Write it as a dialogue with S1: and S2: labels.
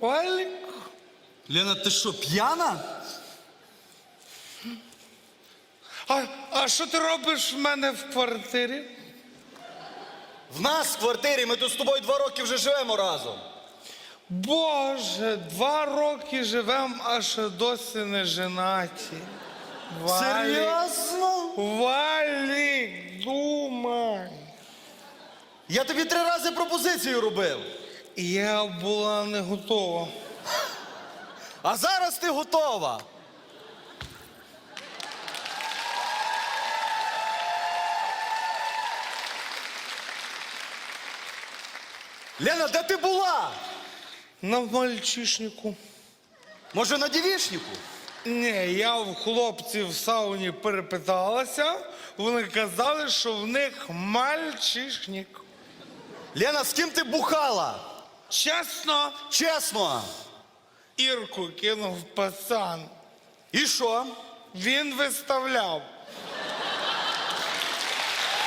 S1: Валік.
S2: Лена, ти що, п'яна?
S1: А, а що ти робиш в мене в квартирі?
S3: В нас в квартирі ми тут з тобою два роки вже живемо разом.
S1: Боже, два роки живем, а ще досі не женаті. Валік,
S3: Серйозно?
S1: Валік, думай.
S3: Я тобі три рази пропозицію робив.
S1: Я була не готова.
S3: А зараз ти готова. Лена, де ти була?
S1: На мальчишнику.
S3: Може, на дівішнику?
S1: Ні, я в хлопців в сауні перепиталася. Вони казали, що в них мальчишник.
S3: Лена, з ким ти бухала?
S1: Чесно,
S3: Чесно.
S1: Ірку кинув пацан.
S3: І що?
S1: Він виставляв.